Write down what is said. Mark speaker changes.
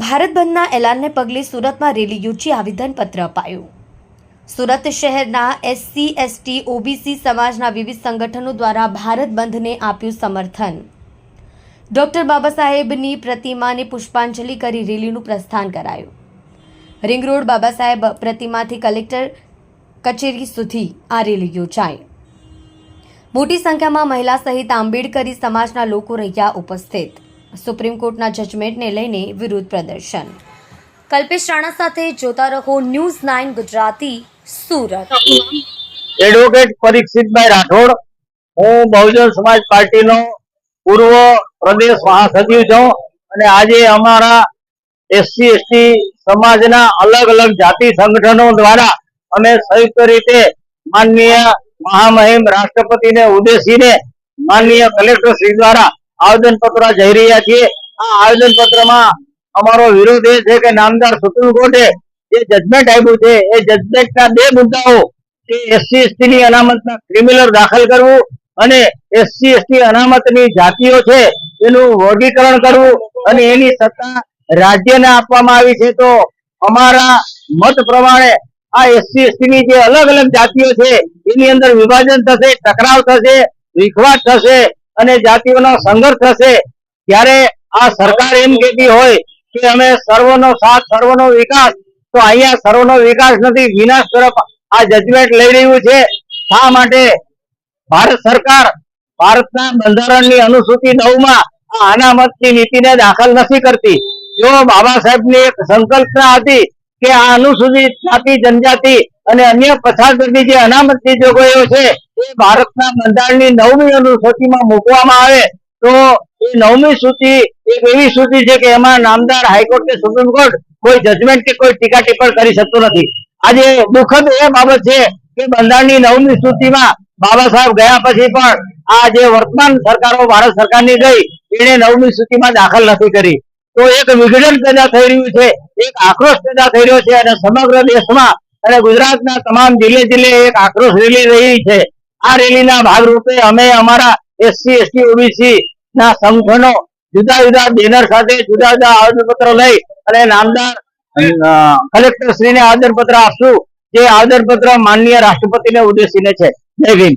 Speaker 1: ભારત બંધના એલાનને પગલે સુરતમાં રેલી યોજી આવેદનપત્ર અપાયું. સુરત શહેરના એસસી, એસટી, ઓબીસી સમાજના વિવિધ સંગઠનો દ્વારા ભારત બંધને આપ્યું સમર્થન. ડોક્ટર બાબા સાહેબની પ્રતિમાને પુષ્પાંજલિ કરી રેલીનું પ્રસ્થાન કરાયું. Ring road Baba Saheb પ્રતિમાથી collector કચેરી સુધી આ રેલી યોજાઈ. મોટી સંખ્યામાં મહિલા સહિત આંબેડકરી સમાજના લોકો રહ્યા ઉપસ્થિત. સુપ્રીમ કોર્ટના જજમેન્ટને લઈને વિરોધ પ્રદર્શન. કલ્પેશ રાણા સાથે જોતા રહો news nine Gujarati, Surat.
Speaker 2: Advocate Parikshitbhai Rathod, હું બહુજન સમાજ પાર્ટીનો પૂર્વ પ્રદેશ મહાસચિવ છું અને આજે અમારા એસસી, એસટી સમાજના અલગ અલગ જાતિ સંગઠનો દ્વારા અમે સંયુક્ત રીતે માનનીય મહામહિમ રાષ્ટ્રપતિને ઉદ્દેશીને માનનીય કલેક્ટર દ્વારા આવેદન પત્ર જઈ રહ્યા છીએ. આ આવેદન પત્રમાં અમારો વિરોધ એ છે કે નામદાર સુપ્રીમ કોર્ટે જે જજમેન્ટ આપ્યું છે, એ જજમેન્ટના બે મુદ્દાઓ કે એસસી એસટી ની અનામતના ક્રિમિનલ દાખલ કરવું અને એસસી એસટી અનામતની જાતિઓ છે એનું વર્ગીકરણ કરવું અને એની સત્તા રાજ્યને આપવામાં આવી છે. તો અમારા મત પ્રમાણે આ એસસી એસટી ની જે અલગ અલગ જાતિઓ છે, એની અંદર વિભાજન થશે, ટકરાવ થશે વિખવાટ થશે અને જાતિઓનો સંઘર્ષ થશે, ત્યારે આ સરકાર એમ કહેતી હોય કે અમે સર્વનો સાથ, સર્વનો વિકાસ, તો અહીંયા સર્વનો વિકાસ નથી, વિનાશ તરફ આ જજમેન્ટ લઈ રહ્યું છે. શા માટે? ભારત સરકાર ભારતના બંધારણની અનુસૂચિ નવમાં આ અનામતની નીતિને દાખલ નથી કરતી. જો બાબા સાહેબની એક સંકલ્પના હતી કે આ અનુસૂચિત જાતિ, જનજાતિ અને અન્ય પછાત જે અનામતની જોગવાઈઓ છે એ ભારતના બંધારણની નવમી અનુસૂચિમાં મૂકવામાં આવે, તો એ નવમી સૂચિ એક એવી સૂચિ છે કે એમાં નામદાર હાઈકોર્ટ કે સુપ્રીમ કોર્ટ કોઈ જજમેન્ટ કે કોઈ ટીકા ટિપ્પણ કરી શકતું નથી. આજે દુઃખદ એ બાબત છે કે બંધારણની નવમી સૂચિમાં બાબા સાહેબ ગયા પછી પણ આ જે વર્તમાન સરકારો, ભારત સરકારની ગઈ એને નવમી સૂચિમાં દાખલ નથી કરી. તો એક વિઘટન પેદા થઈ રહ્યું છે, એક આક્રોશ પેદા થઈ રહ્યો છે અને સમગ્ર દેશમાં અને ગુજરાતના તમામ જિલ્લે જિલ્લે એક આક્રોશ રેલી રહી છે. આ રેલીના ભાગરૂપે અમે અમારા એસસી એસટી ઓબીસી ના સંગઠનો જુદા જુદા બેનર સાથે જુદા જુદા આવેદનપત્ર લઈ અને નામદાર કલેક્ટર શ્રીને આવેદનપત્ર આપશું. જે આવેદનપત્ર માનનીય રાષ્ટ્રપતિને ઉદ્દેશીને છે. જય ભીમ.